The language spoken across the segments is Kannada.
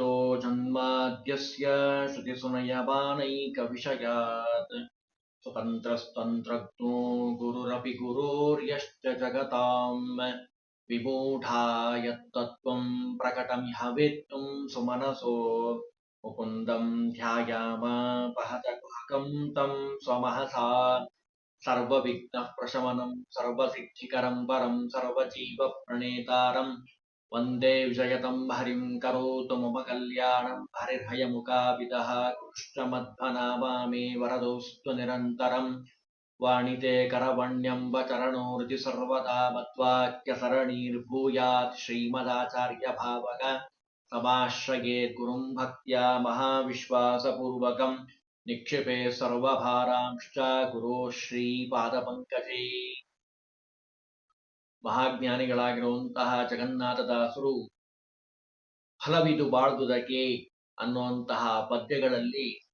यतो जन्माद्यस्य श्रुतिसुनयवानैकविषयात् स्वतन्त्रस्तन्त्रज्ञो गुरुरपि गुरोर्यश्च जगताम्। विमूढा यत्तत्त्वम् प्रकटमिह वेत्तुम् सुमनसो। मुकुन्दम् ध्यायामापहत कुहकम् तम् स्वमहसा। सर्वविघ्नः प्रशमनम् सर्वसिद्धिकरम् सर्वजीवप्रणेतारम्। वंदे वंदे विजयतम् करो करोतु मम कल्याणम् हरिर्हयमुकापितः वरदोस्त निरंतर वाणी ते करवण्यम् वचरणोर्ति सर्वदा मत्वाक्य सरणीर्भूयात् श्रीमदाचार्य भावक समाश्रये गुरुं भक्त्या महाविश्वासपूर्वकं निक्षिपे सर्वभारांश्च गुरो श्रीपादपङ्कजे। ಮಹಾಜ್ಞಾನಿಗಳಾಗಿರುವಂತಹ ಜಗನ್ನಾಥದಾಸರು ಫಲವಿದು ಬಾಳ್ದುದಕ್ಕೆ ಅನ್ನುವಂತಹ ಪದ್ಯಗಳಲ್ಲಿ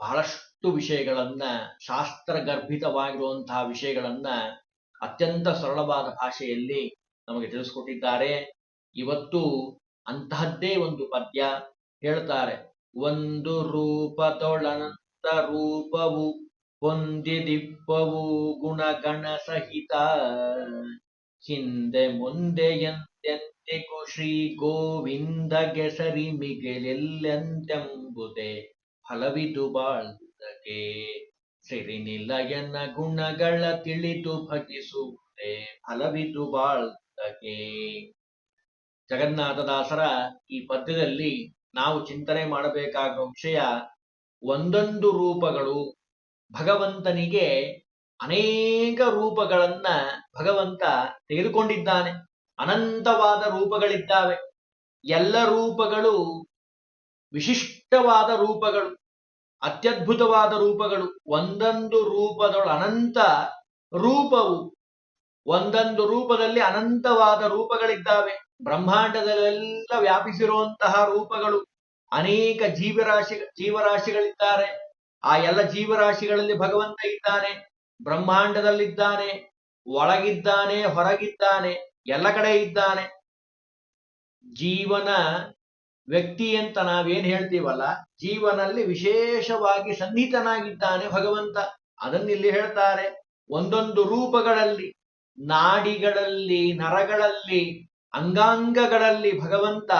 ಬಹಳಷ್ಟು ವಿಷಯಗಳನ್ನ ಶಾಸ್ತ್ರಗರ್ಭಿತವಾಗಿರುವಂತಹ ವಿಷಯಗಳನ್ನ ಅತ್ಯಂತ ಸರಳವಾದ ಭಾಷೆಯಲ್ಲಿ ನಮಗೆ ತಿಳಿಸ್ಕೊಟ್ಟಿದ್ದಾರೆ. ಇವತ್ತು ಅಂತಹದ್ದೇ ಒಂದು ಪದ್ಯ ಹೇಳ್ತಾರೆ. ಒಂದು ರೂಪದೊಳನಂತ ರೂಪವು, ಹೊಂದಿದಿಪ್ಪವು ಗುಣಗಣ ಸಹಿತ ಹಿಂದೆ ಮುಂದೆ ಎಂತೆಂದಿಗೂ ಶ್ರೀ ಗೋವಿಂದ ಸರಿ ಮಿಗಿಲೆಲ್ಲೆಂತೆಂಬುದೇ ಫಲವಿದು ಬಾಳ್ದುದಕ್ಕೆ ಸಿರಿನಿಲಯನ ಗುಣಗಳ ತಿಳಿದು ಭಜಿಸುವುದೇ ಫಲವಿದು ಬಾಳ್ದುದಕ್ಕೆ ಜಗನ್ನಾಥದಾಸರ ಈ ಪದ್ಯದಲ್ಲಿ ನಾವು ಚಿಂತನೆ ಮಾಡಬೇಕಾಗುವ ವಿಷಯ ಒಂದೊಂದು ರೂಪಗಳು. ಭಗವಂತನಿಗೆ ಅನೇಕ ರೂಪಗಳನ್ನ ಭಗವಂತ ತೆಗೆದುಕೊಂಡಿದ್ದಾನೆ. ಅನಂತವಾದ ರೂಪಗಳಿದ್ದಾವೆ. ಎಲ್ಲ ರೂಪಗಳು ವಿಶಿಷ್ಟವಾದ ರೂಪಗಳು, ಅತ್ಯದ್ಭುತವಾದ ರೂಪಗಳು. ಒಂದೊಂದು ರೂಪದೊಳ ಅನಂತ ರೂಪವು, ಒಂದೊಂದು ರೂಪದಲ್ಲಿ ಅನಂತವಾದ ರೂಪಗಳಿದ್ದಾವೆ. ಬ್ರಹ್ಮಾಂಡದಲ್ಲೆಲ್ಲ ವ್ಯಾಪಿಸಿರುವಂತಹ ರೂಪಗಳು. ಅನೇಕ ಜೀವರಾಶಿ, ಜೀವರಾಶಿಗಳಿದ್ದಾರೆ. ಆ ಎಲ್ಲ ಜೀವರಾಶಿಗಳಲ್ಲಿ ಭಗವಂತ ಇದ್ದಾನೆ, ಬ್ರಹ್ಮಾಂಡದಲ್ಲಿದ್ದಾನೆ ಒಳಗಿದ್ದಾನೆ, ಹೊರಗಿದ್ದಾನೆ, ಎಲ್ಲ ಕಡೆ ಇದ್ದಾನೆ. ಜೀವನ ವ್ಯಕ್ತಿ ಅಂತ ನಾವೇನ್ ಹೇಳ್ತೀವಲ್ಲ, ಜೀವನಲ್ಲಿ ವಿಶೇಷವಾಗಿ ಸನ್ನಿಹಿತನಾಗಿದ್ದಾನೆ ಭಗವಂತ. ಅದನ್ನಿಲ್ಲಿ ಹೇಳ್ತಾರೆ. ಒಂದೊಂದು ರೂಪಗಳಲ್ಲಿ, ನಾಡಿಗಳಲ್ಲಿ, ನರಗಳಲ್ಲಿ, ಅಂಗಾಂಗಗಳಲ್ಲಿ ಭಗವಂತ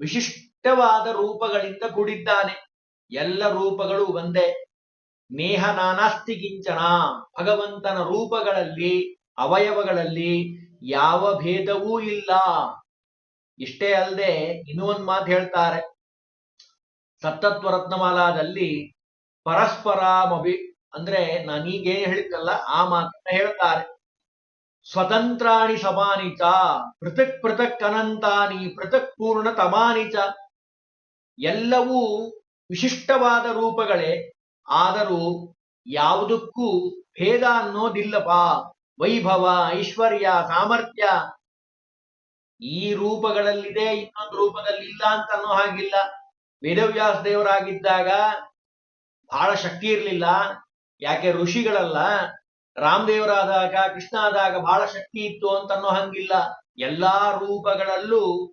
ವಿಶಿಷ್ಟವಾದ ರೂಪಗಳಿಂದ ಕೂಡಿದ್ದಾನೆ. ಎಲ್ಲ ರೂಪಗಳು ಒಂದೇ. ನೇಹ ನಾನಾಸ್ತಿ ಕಿಂಚನ. ಭಗವಂತನ ರೂಪಗಳಲ್ಲಿ ಅವಯವಗಳಲ್ಲಿ ಯಾವ ಭೇದವೂ ಇಲ್ಲ. ಇಷ್ಟೇ ಅಲ್ಲದೆ ಇನ್ನೂ ಒಂದು ಮಾತು ಹೇಳ್ತಾರೆ. ಸತ್ತತ್ವ ರತ್ನಮಾಲಾದಲ್ಲಿ ಪರಸ್ಪರಾಮಭಿ ಅಂದ್ರೆ ನಾನೀಗೇ ಹೇಳಿದ್ದಲ್ಲ, ಆ ಮಾತನ್ನ ಹೇಳ್ತಾರೆ. ಸ್ವತಂತ್ರಾಣಿ ಸಮಾನಿ ಚ, ಪೃಥಕ್ ಪೃಥಕ್ ಅನಂತಾನಿ, ಪೃಥಕ್ ಪೂರ್ಣ ತಮಾನಿ ಎಲ್ಲವೂ ವಿಶಿಷ್ಟವಾದ ರೂಪಗಳೇ, ಆದರೂ ಯಾವುದಕ್ಕೂ ಭೇದ ಅನ್ನೋದಿಲ್ಲಪ್ಪ. ವೈಭವ, ಐಶ್ವರ್ಯ, ಸಾಮರ್ಥ್ಯ ಈ ರೂಪಗಳಲ್ಲಿದೆ, ಇನ್ನೊಂದು ರೂಪದಲ್ಲಿ ಇಲ್ಲ ಅಂತ ಅನ್ನೋ ಹಾಗಿಲ್ಲ. ವೇದವ್ಯಾಸ ದೇವರಾಗಿದ್ದಾಗ ಬಹಳ ಶಕ್ತಿ ಇರಲಿಲ್ಲ. ಯಾಕೆ ಋಷಿಗಳಲ್ಲ, ರಾಮದೇವರಾದಾಗ ಕೃಷ್ಣ ಆದಾಗ ಬಹಳ ಶಕ್ತಿ ಇತ್ತು ಅಂತ ಅನ್ನೋ ಹಂಗಿಲ್ಲ. ಎಲ್ಲಾ ರೂಪಗಳಲ್ಲೂ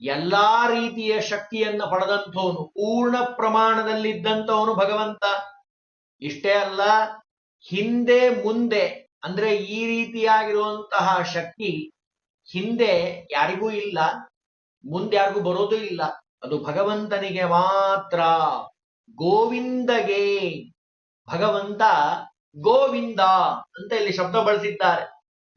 ಎಲ್ಲಾ ರೀತಿಯ ಶಕ್ತಿಯನ್ನ ಪಡೆದಂಥವನು, ಪೂರ್ಣ ಪ್ರಮಾಣದಲ್ಲಿದ್ದಂಥವನು ಭಗವಂತ. ಇಷ್ಟೇ ಅಲ್ಲ, ಹಿಂದೆ ಮುಂದೆ ಅಂದ್ರೆ ಈ ರೀತಿಯಾಗಿರುವಂತಹ ಶಕ್ತಿ ಹಿಂದೆ ಯಾರಿಗೂ ಇಲ್ಲ, ಮುಂದೆ ಯಾರಿಗೂ ಬರೋದು ಇಲ್ಲ. ಅದು ಭಗವಂತನಿಗೆ ಮಾತ್ರ. ಗೋವಿಂದಗೆ ಭಗವಂತ ಗೋವಿಂದ ಅಂತ ಇಲ್ಲಿ ಶಬ್ದ ಬಳಸಿದ್ದಾರೆ.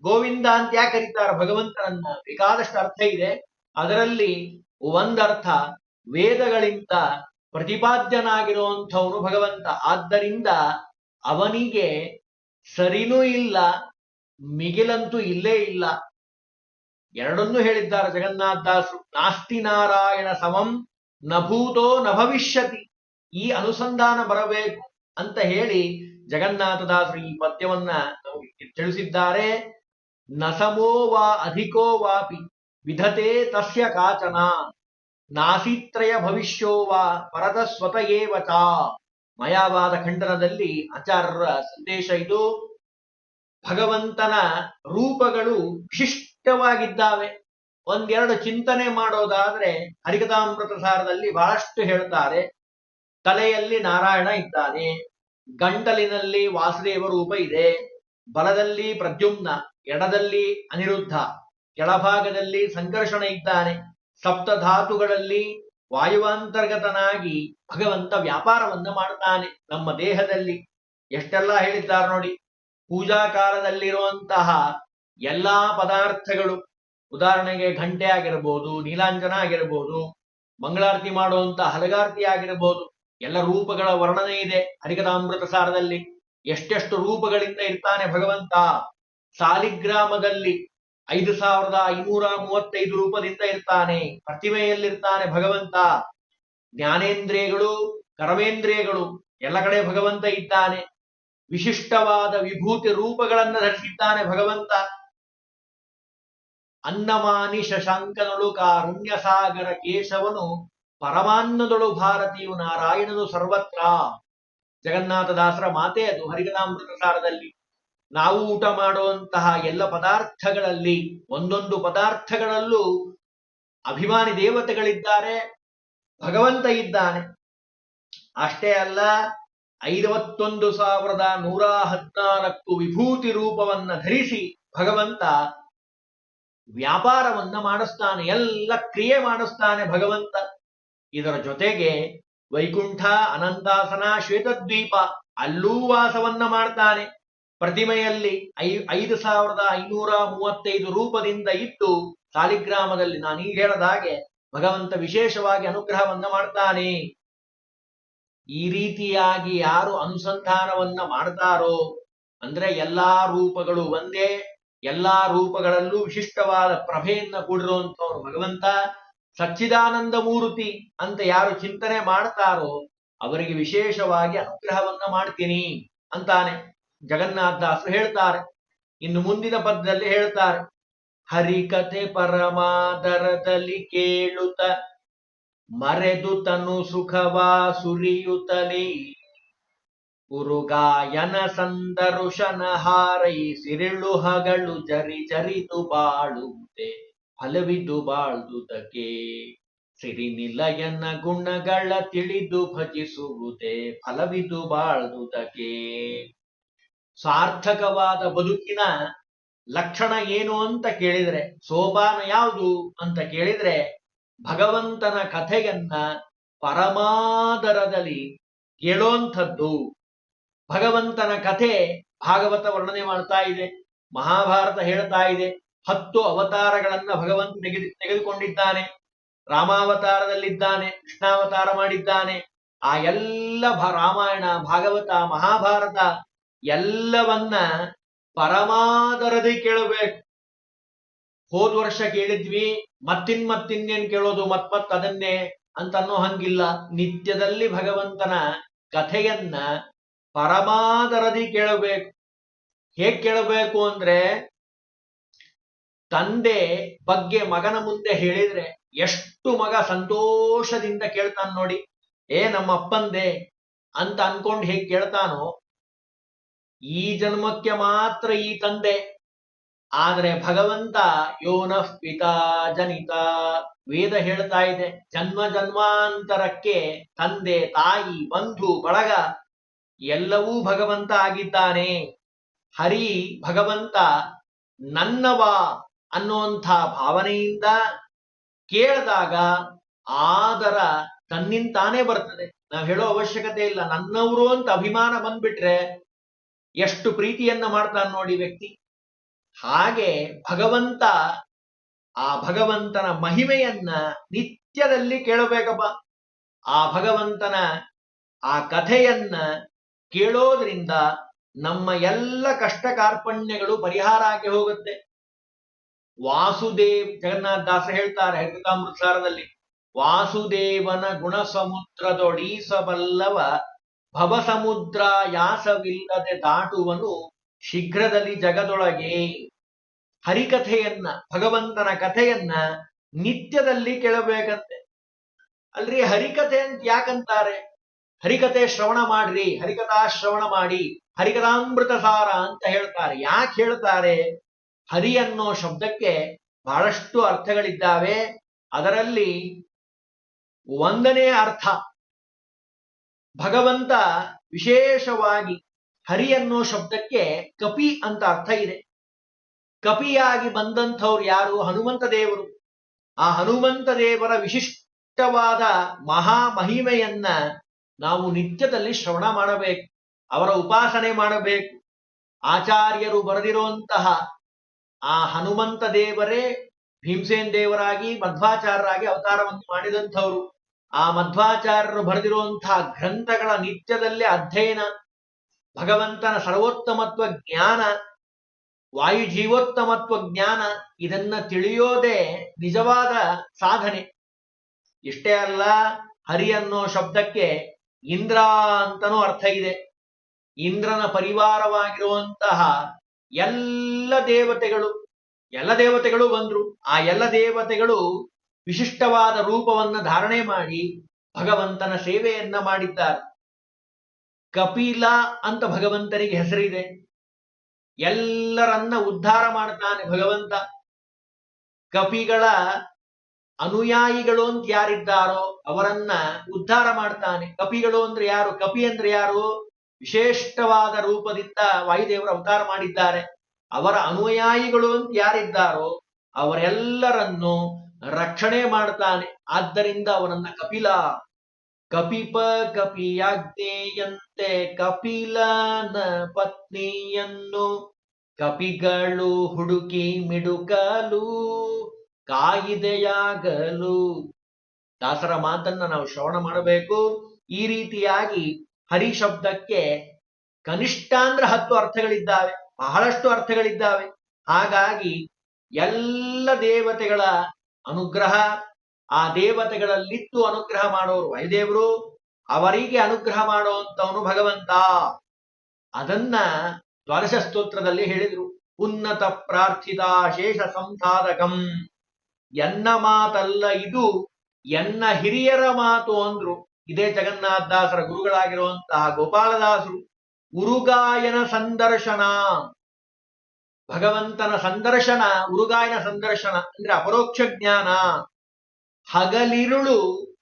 ಗೋವಿಂದ ಅಂತ ಯಾಕೆ ಕರೀತಾರೆ? ಭಗವಂತನನ್ನ ಬೇಕಾದಷ್ಟು ಅರ್ಥ ಇದೆ. ಅದರಲ್ಲಿ ಒಂದರ್ಥ ವೇದಗಳಿಂದ ಪ್ರತಿಪಾದ್ಯನಾಗಿರುವಂಥವನು ಭಗವಂತ. ಆದ್ದರಿಂದ ಅವನಿಗೆ ಸರಿನೂ ಇಲ್ಲ, ಮಿಗಿಲಂತೂ ಇಲ್ಲೇ ಇಲ್ಲ. ಎರಡನ್ನೂ ಹೇಳಿದ್ದಾರೆ ಜಗನ್ನಾಥದಾಸರು ನಾಸ್ತಿ ನಾರಾಯಣ ಸಮಂ ನಭೂತೋ ನ ಭವಿಷ್ಯತಿ. ಈ ಅನುಸಂಧಾನ ಬರಬೇಕು ಅಂತ ಹೇಳಿ ಜಗನ್ನಾಥದಾಸರು ಈ ಪದ್ಯವನ್ನ ತಿಳಿಸಿದ್ದಾರೆ. ನಸಮೋ ವಾ ಅಧಿಕೋ ವಾಪಿ ವಿಧತೆ ತಸ್ಯ ಕಾಚನ. ನಾಸಿತ್ರಯ ಭವಿಷ್ಯೋ ವಾ ಪರದ ಸ್ವತ ಮಯಾವಾದ ಖಂಡನದಲ್ಲಿ ಆಚಾರ್ಯರ ಸಂದೇಶ ಇದು. ಭಗವಂತನ ರೂಪಗಳು ವಿಶಿಷ್ಟವಾಗಿದ್ದಾವೆ. ಒಂದೆರಡು ಚಿಂತನೆ ಮಾಡೋದಾದ್ರೆ ಹರಿಕಥಾಮೃತ ಸಾರದಲ್ಲಿ ಬಹಳಷ್ಟು ಹೇಳ್ತಾರೆ. ತಲೆಯಲ್ಲಿ ನಾರಾಯಣ ಇದ್ದಾನೆ. ಗಂಟಲಿನಲ್ಲಿ ವಾಸುದೇವ ರೂಪ ಇದೆ. ಬಲದಲ್ಲಿ ಪ್ರದ್ಯುಮ್ನ, ಎಡದಲ್ಲಿ ಅನಿರುದ್ಧ, ಕೆಳಭಾಗದಲ್ಲಿ ಸಂಕರ್ಷಣ ಇದ್ದಾನೆ. ಸಪ್ತ ಧಾತುಗಳಲ್ಲಿ ವಾಯುವಾಂತರ್ಗತನಾಗಿ ಭಗವಂತ ವ್ಯಾಪಾರವನ್ನ ಮಾಡ್ತಾನೆ ನಮ್ಮ ದೇಹದಲ್ಲಿ ಎಷ್ಟೆಲ್ಲ ಹೇಳಿದ್ದಾರೆ ನೋಡಿ. ಪೂಜಾ ಕಾಲದಲ್ಲಿರುವಂತಹ ಎಲ್ಲಾ ಪದಾರ್ಥಗಳು ಉದಾಹರಣೆಗೆ ಘಂಟೆ ಆಗಿರಬಹುದು ನೀಲಾಂಜನ ಆಗಿರಬಹುದು ಮಂಗಳಾರತಿ ಮಾಡುವಂತ ಹಲಗಾರತಿ ಆಗಿರಬಹುದು ಎಲ್ಲ ರೂಪಗಳ ವರ್ಣನೆ ಇದೆ ಹರಿಕಥಾಮೃತ ಸಾರದಲ್ಲಿ ಎಷ್ಟೆಷ್ಟು ರೂಪಗಳಿಂದ ಇರ್ತಾನೆ ಭಗವಂತ. ಸಾಲಿಗ್ರಾಮದಲ್ಲಿ ಐದು ಸಾವಿರದ ಐನೂರ ಮೂವತ್ತೈದು ರೂಪದಿಂದ ಇರ್ತಾನೆ. ಪ್ರತಿಮೆಯಲ್ಲಿರ್ತಾನೆ ಭಗವಂತ. ಜ್ಞಾನೇಂದ್ರಿಯಗಳು, ಕರ್ಮೇಂದ್ರಿಯಗಳು, ಎಲ್ಲ ಕಡೆ ಭಗವಂತ ಇದ್ದಾನೆ. ವಿಶಿಷ್ಟವಾದ ವಿಭೂತಿ ರೂಪಗಳನ್ನು ಧರಿಸಿದ್ದಾನೆ ಭಗವಂತ. ಅನ್ನಮಾನಿ ಶಶಾಂಕನಳು ಕಾರುಣ್ಯ ಸಾಗರ ಕೇಶವನು ಪರಮಾನ್ನದೊಳು ಭಾರತೀಯು, ನಾರಾಯಣನು ಸರ್ವತ್ರ. ಜಗನ್ನಾಥದಾಸರ ಮಾತೆ ಅದು ಹರಿಗನಾಮೃತ ಸಾರದಲ್ಲಿ. ನಾವು ಊಟ ಮಾಡುವಂತಹ ಎಲ್ಲ ಪದಾರ್ಥಗಳಲ್ಲಿ ಒಂದೊಂದು ಪದಾರ್ಥಗಳಲ್ಲೂ ಅಭಿಮಾನಿ ದೇವತೆಗಳಿದ್ದಾರೆ, ಭಗವಂತ ಇದ್ದಾನೆ. ಅಷ್ಟೇ ಅಲ್ಲ, ಐವತ್ತೊಂದು ಸಾವಿರದ ನೂರ ಹದಿನಾಲ್ಕು ವಿಭೂತಿ ರೂಪವನ್ನ ಧರಿಸಿ ಭಗವಂತ ವ್ಯಾಪಾರವನ್ನ ಮಾಡಿಸ್ತಾನೆ, ಎಲ್ಲ ಕ್ರಿಯೆ ಮಾಡಿಸ್ತಾನೆ ಭಗವಂತ. ಇದರ ಜೊತೆಗೆ ವೈಕುಂಠ ಅನಂತಾಸನ ಶ್ವೇತದ್ವೀಪ, ಅಲ್ಲೂ ವಾಸವನ್ನ ಮಾಡ್ತಾನೆ. ಪ್ರತಿಮೆಯಲ್ಲಿ ಐ, ಐದು ಸಾವಿರದ ಐನೂರ ಮೂವತ್ತೈದು ರೂಪದಿಂದ ಇಟ್ಟು ಸಾಲಿಗ್ರಾಮದಲ್ಲಿ ನಾನೀಗ ಹೇಳದ ಹಾಗೆ ಭಗವಂತ ವಿಶೇಷವಾಗಿ ಅನುಗ್ರಹವನ್ನ ಮಾಡ್ತಾನೆ. ಈ ರೀತಿಯಾಗಿ ಯಾರು ಅನುಸಂಧಾನವನ್ನ ಮಾಡ್ತಾರೋ ಅಂದ್ರೆ ಎಲ್ಲಾ ರೂಪಗಳು ಒಂದೇ, ಎಲ್ಲಾ ರೂಪಗಳಲ್ಲೂ ವಿಶಿಷ್ಟವಾದ ಪ್ರಭೆಯನ್ನ ಕೂಡಿರುವಂತವ್ರು ಭಗವಂತ. ಸಚ್ಚಿದಾನಂದ ಮೂರ್ತಿ ಅಂತ ಯಾರು ಚಿಂತನೆ ಮಾಡ್ತಾರೋ ಅವರಿಗೆ ವಿಶೇಷವಾಗಿ ಅನುಗ್ರಹವನ್ನ ಮಾಡ್ತೀನಿ ಅಂತಾನೆ. ಜಗನ್ನಾಥದಾಸರು ಹೇಳ್ತಾರೆ. ಇನ್ನು ಮುಂದಿನ ಪದ್ಯದಲ್ಲಿ ಹೇಳ್ತಾರೆ. ಹರಿಕತೆ ಪರಮಾದರದಲ್ಲಿ ಕೇಳುತ್ತ, ಮರೆದು ತನು ಸುಖವಾ ಸುರಿಯುತ್ತಲೇ. ಉರುಗಾಯನ ಸಂದರುಶನ ಹಾರೈ, ಸಿರಿಳು ಹಗಳು ಜರಿ ಜರಿದು ಬಾಳುವುದೇ, ಫಲವಿದು ಬಾಳ್ದುದಕ್ಕೆ ಸಿರಿನಿಲಯನ ಗುಣಗಳ ತಿಳಿದು ಭಜಿಸುವುದೇ, ಫಲವಿದು ಬಾಳ್ದುದಕ್ಕೆ ಸಾರ್ಥಕವಾದ ಬದುಕಿನ ಲಕ್ಷಣ ಏನು ಅಂತ ಕೇಳಿದ್ರೆ ಸೋಪಾನ ಯಾವುದು ಅಂತ ಕೇಳಿದ್ರೆ, ಭಗವಂತನ ಕಥೆಯನ್ನ ಪರಮಾದರದಲ್ಲಿ ಕೇಳೋಂಥದ್ದು. ಭಗವಂತನ ಕಥೆ ಭಾಗವತ ವರ್ಣನೆ ಮಾಡ್ತಾ ಇದೆ, ಮಹಾಭಾರತ ಹೇಳ್ತಾ ಇದೆ, ಹತ್ತು ಅವತಾರಗಳನ್ನ ಭಗವಂತ ತೆಗೆದು, ತೆಗೆದುಕೊಂಡಿದ್ದಾನೆ, ರಾಮಾವತಾರದಲ್ಲಿದ್ದಾನೆ, ಕೃಷ್ಣಾವತಾರ ಮಾಡಿದ್ದಾನೆ, ಆ ಎಲ್ಲ ರಾಮಾಯಣ, ಭಾಗವತ, ಮಹಾಭಾರತ ಎಲ್ಲವನ್ನ ಪರಮಾದರದಿ ಕೇಳಬೇಕು. ಹೋದ ವರ್ಷ ಕೇಳಿದ್ವಿ, ಮತ್ತಿನ್ ಮತ್ತಿನ್ನೇನ್ ಕೇಳೋದು ಮತ್ ಮತ್ ಅದನ್ನೇ ಅಂತ ಅನ್ನೋ ಹಂಗಿಲ್ಲ. ನಿತ್ಯದಲ್ಲಿ ಭಗವಂತನ ಕಥೆಯನ್ನ ಪರಮಾದರದಿ ಕೇಳಬೇಕು. ಹೇಗ್ ಕೇಳಬೇಕು ಅಂದ್ರೆ, ತಂದೆ ಬಗ್ಗೆ ಮಗನ ಮುಂದೆ ಹೇಳಿದ್ರೆ ಎಷ್ಟು ಮಗ ಸಂತೋಷದಿಂದ ಕೇಳ್ತಾನ ನೋಡಿ. ಏ ನಮ್ಮ ಅಪ್ಪಂದೆ ಅಂತ ಅನ್ಕೊಂಡ್ ಹೇಗ್ ಕೇಳ್ತಾನೋ ಈ ಜನ್ಮಕ್ಕೆ ಮಾತ್ರ ಈ ತಂದೆ. ಆದರೆ ಭಗವಂತ ಯೋನಃ ಪಿತಾ ಜನಿತ. ವೇದ ಹೇಳ್ತಾ ಇದೆ, ಜನ್ಮ ಜನ್ಮಾಂತರಕ್ಕೆ ತಂದೆ, ತಾಯಿ, ಬಂಧು, ಬಳಗ ಎಲ್ಲವೂ ಭಗವಂತ ಆಗಿದ್ದಾನೆ. ಹರಿ ಭಗವಂತ ನನ್ನವ ಅನ್ನುವಂಥ ಭಾವನೆಯಿಂದ ಕೇಳಿದಾಗ ಆದರ ತನ್ನಿಂತಾನೇ ಬರ್ತದೆ. ನಾವು ಹೇಳೋ ಅವಶ್ಯಕತೆ ಇಲ್ಲ. ನನ್ನವರು ಅಂತ ಅಭಿಮಾನ ಬಂದ್ಬಿಟ್ರೆ ಎಷ್ಟು ಪ್ರೀತಿಯನ್ನ ಮಾಡ್ತಾನೆ ನೋಡಿ ವ್ಯಕ್ತಿ. ಹಾಗೆ ಭಗವಂತ ಆ ಭಗವಂತನ ಮಹಿಮೆಯನ್ನ ನಿತ್ಯದಲ್ಲಿ ಕೇಳಬೇಕಪ್ಪ. ಆ ಭಗವಂತನ ಆ ಕಥೆಯನ್ನ ಕೇಳೋದ್ರಿಂದ ನಮ್ಮ ಎಲ್ಲ ಕಷ್ಟ ಕಾರ್ಪಣ್ಯಗಳು ಪರಿಹಾರ ಆಗಿ ಹೋಗುತ್ತೆ. ವಾಸುದೇವ್ ಜಗನ್ನಾಥ ದಾಸ ಹೇಳ್ತಾರೆ ಹರಿಕಥಾಮೃತಸಾರದಲ್ಲಿ ವಾಸುದೇವನ ಗುಣ ಸಮುದ್ರದೊಡೀಸಬಲ್ಲವ ಭವ ಸಮುದ್ರ ಯಾಸವಿಲ್ಲದೆ ದಾಟುವನು ಶೀಘ್ರದಲ್ಲಿ ಜಗದೊಳಗೆ. ಹರಿಕಥೆಯನ್ನ, ಭಗವಂತನ ಕಥೆಯನ್ನ ನಿತ್ಯದಲ್ಲಿ ಕೇಳಬೇಕಂತೆ. ಅಲ್ರಿ ಹರಿಕಥೆ ಅಂತ ಯಾಕಂತಾರೆ? ಹರಿಕಥೆ ಶ್ರವಣ ಮಾಡ್ರಿ, ಹರಿಕಥಾ ಶ್ರವಣ ಮಾಡಿ, ಹರಿಕಥಾಮೃತ ಸಾರ ಅಂತ ಹೇಳ್ತಾರೆ. ಯಾಕೆ ಹೇಳ್ತಾರೆ? ಹರಿ ಅನ್ನೋ ಶಬ್ದಕ್ಕೆ ಬಹಳಷ್ಟು ಅರ್ಥಗಳಿದ್ದಾವೆ. ಅದರಲ್ಲಿ ಒಂದನೇ ಅರ್ಥ ಭಗವಂತ ವಿಶೇಷವಾಗಿ ಹರಿ ಅನ್ನೋ ಶಬ್ದಕ್ಕೆ ಕಪಿ ಅಂತ ಅರ್ಥ ಇದೆ. ಕಪಿಯಾಗಿ ಬಂದಂಥವ್ರು ಯಾರು? ಹನುಮಂತ ದೇವರು. ಆ ಹನುಮಂತ ದೇವರ ವಿಶಿಷ್ಟವಾದ ಮಹಾ ಮಹಿಮೆಯನ್ನ ನಾವು ನಿತ್ಯದಲ್ಲಿ ಶ್ರವಣ ಮಾಡಬೇಕು, ಅವರ ಉಪಾಸನೆ ಮಾಡಬೇಕು. ಆಚಾರ್ಯರು ಬರೆದಿರುವಂತಹ ಆ ಹನುಮಂತ ದೇವರೇ ಭೀಮಸೇನ್ ದೇವರಾಗಿ, ಮಧ್ವಾಚಾರ್ಯರಾಗಿ ಅವತಾರವನ್ನು ಮಾಡಿದಂಥವ್ರು. ಆ ಮಧ್ವಾಚಾರ್ಯರು ಬರೆದಿರುವಂತಹ ಗ್ರಂಥಗಳ ನಿತ್ಯದಲ್ಲೇ ಅಧ್ಯಯನ, ಭಗವಂತನ ಸರ್ವೋತ್ತಮತ್ವ ಜ್ಞಾನ ವಾಯು ಜೀವೋತ್ತಮತ್ವ ಜ್ಞಾನ, ಇದನ್ನ ತಿಳಿಯೋದೇ ನಿಜವಾದ ಸಾಧನೆ. ಇಷ್ಟೇ ಅಲ್ಲ, ಹರಿ ಅನ್ನೋ ಶಬ್ದಕ್ಕೆ ಇಂದ್ರ ಅಂತನೂ ಅರ್ಥ ಇದೆ. ಇಂದ್ರನ ಪರಿವಾರವಾಗಿರುವಂತಹ ಎಲ್ಲ ದೇವತೆಗಳು ಎಲ್ಲ ದೇವತೆಗಳು ಬಂದ್ರು. ಆ ಎಲ್ಲ ದೇವತೆಗಳು ವಿಶಿಷ್ಟವಾದ ರೂಪವನ್ನು ಧಾರಣೆ ಮಾಡಿ ಭಗವಂತನ ಸೇವೆಯನ್ನ ಮಾಡಿದ್ದಾರೆ. ಕಪಿಲ ಅಂತ ಭಗವಂತನಿಗೆ ಹೆಸರಿದೆ. ಎಲ್ಲರನ್ನ ಉದ್ಧಾರ ಮಾಡ್ತಾನೆ ಭಗವಂತ. ಕಪಿಗಳ ಅನುಯಾಯಿಗಳು ಅಂತ ಯಾರಿದ್ದಾರೋ ಅವರನ್ನ ಉದ್ಧಾರ ಮಾಡ್ತಾನೆ. ಕಪಿಗಳು ಅಂದ್ರೆ ಯಾರು? ಕಪಿ ಅಂದ್ರೆ ಯಾರು? ವಿಶೇಷವಾದ ರೂಪದಿಂದ ವಾಯುದೇವರು ಅವತಾರ ಮಾಡಿದ್ದಾರೆ. ಅವರ ಅನುಯಾಯಿಗಳು ಅಂತ ಯಾರಿದ್ದಾರೋ ಅವರೆಲ್ಲರನ್ನು ರಕ್ಷಣೆ ಮಾಡ್ತಾನೆ. ಆದ್ದರಿಂದ ಅವನನ್ನ ಕಪಿಲ. ಕಪಿಪ ಕಪಿಯಾಜ್ಞೆಯಂತೆ ಕಪಿಲನ ಪತ್ನಿಯನ್ನು ಕಪಿಗಳು ಹುಡುಕಿ ಮಿಡುಕಲು, ಕಾಯಿದೆಯಾಗಲು. ದಾಸರ ಮಾತನ್ನ ನಾವು ಶ್ರವಣ ಮಾಡಬೇಕು. ಈ ರೀತಿಯಾಗಿ ಹರಿ ಶಬ್ದಕ್ಕೆ ಕನಿಷ್ಠ ಅಂದ್ರೆ ಹತ್ತು ಅರ್ಥಗಳಿದ್ದಾವೆ. ಬಹಳಷ್ಟು ಅರ್ಥಗಳಿದ್ದಾವೆ. ಹಾಗಾಗಿ ಎಲ್ಲ ದೇವತೆಗಳ ಅನುಗ್ರಹ ಆ ದೇವತೆಗಳಲ್ಲಿತ್ತು ಅನುಗ್ರಹ ಮಾಡೋರು. ವೈದೇವರು ಅವರಿಗೆ ಅನುಗ್ರಹ ಮಾಡುವಂತವನು ಭಗವಂತ. ಅದನ್ನ ದ್ವಾದಶ ಸ್ತೋತ್ರದಲ್ಲಿ ಹೇಳಿದ್ರು. ಉನ್ನತ ಪ್ರಾರ್ಥಿತ ಶೇಷ ಸಂಸಾಧಕಂ ಎನ್ನ ಮಾತಲ್ಲ ಇದು, ಎನ್ನ ಹಿರಿಯರ ಮಾತು ಅಂದ್ರು. ಇದೇ ಜಗನ್ನಾಥದಾಸರ ಗುರುಗಳಾಗಿರುವಂತಹ ಗೋಪಾಲದಾಸರು. ಉರುಗಾಯನ ಸಂದರ್ಶನ. ಭಗವಂತನ ಸಂದರ್ಶನ ಉರುಗಾಯನ ಸಂದರ್ಶನ ಅಂದ್ರೆ ಅಪರೋಕ್ಷ ಜ್ಞಾನ. ಹಗಲಿರುಳು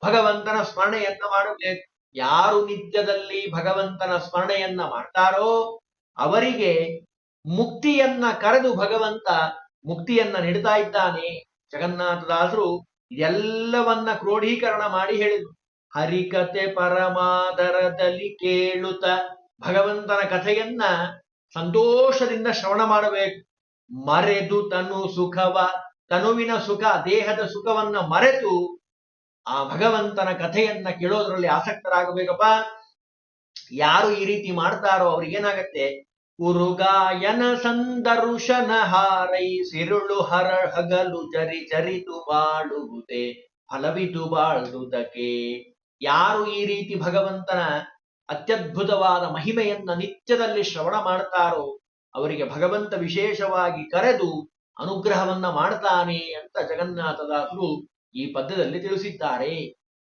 ಭಗವಂತನ ಸ್ಮರಣೆಯನ್ನ ಮಾಡಬೇಕು ಯಾರು ನಿತ್ಯದಲ್ಲಿ ಭಗವಂತನ ಸ್ಮರಣೆಯನ್ನ ಮಾಡ್ತಾರೋ ಅವರಿಗೆ ಮುಕ್ತಿಯನ್ನ ಕರೆದು ಭಗವಂತ ಮುಕ್ತಿಯನ್ನ ನೀಡ್ತಾ ಇದ್ದಾನೆ. ಜಗನ್ನಾಥದಾಸರು ಇದೆಲ್ಲವನ್ನ ಕ್ರೋಢೀಕರಣ ಮಾಡಿ ಹೇಳಿದರು. ಹರಿಕತೆ ಪರಮಾದರದಲ್ಲಿ ಕೇಳುತ್ತ ಭಗವಂತನ ಕಥೆಯನ್ನ ಸಂತೋಷದಿಂದ ಶ್ರವಣ ಮಾಡಬೇಕು. ಮರೆದು ತನು ಸುಖವ, ತನುವಿನ ಸುಖ, ದೇಹದ ಸುಖವನ್ನ ಮರೆತು ಆ ಭಗವಂತನ ಕಥೆಯನ್ನ ಕೇಳೋದ್ರಲ್ಲಿ ಆಸಕ್ತರಾಗಬೇಕಪ್ಪ. ಯಾರು ಈ ರೀತಿ ಮಾಡ್ತಾರೋ ಅವ್ರಿಗೇನಾಗತ್ತೆ? ಉರುಗಾಯನ ಸಂದರುಶನ ಹಾರೈ ಸಿರುಳು ಹರ ಹಗಲು ಜರಿ ಜರಿತು ಬಾಳುವುದೇ, ಫಲವಿದು ಬಾಳುವುದಕ್ಕೆ. ಯಾರು ಈ ರೀತಿ ಭಗವಂತನ ಅತ್ಯದ್ಭುತವಾದ ಮಹಿಮೆಯನ್ನ ನಿತ್ಯದಲ್ಲಿ ಶ್ರವಣ ಮಾಡ್ತಾರೋ ಅವರಿಗೆ ಭಗವಂತ ವಿಶೇಷವಾಗಿ ಕರೆದು ಅನುಗ್ರಹವನ್ನ ಮಾಡ್ತಾನೆ ಅಂತ ಜಗನ್ನಾಥದಾಸರು ಈ ಪದ್ಯದಲ್ಲಿ ತಿಳಿಸಿದ್ದಾರೆ.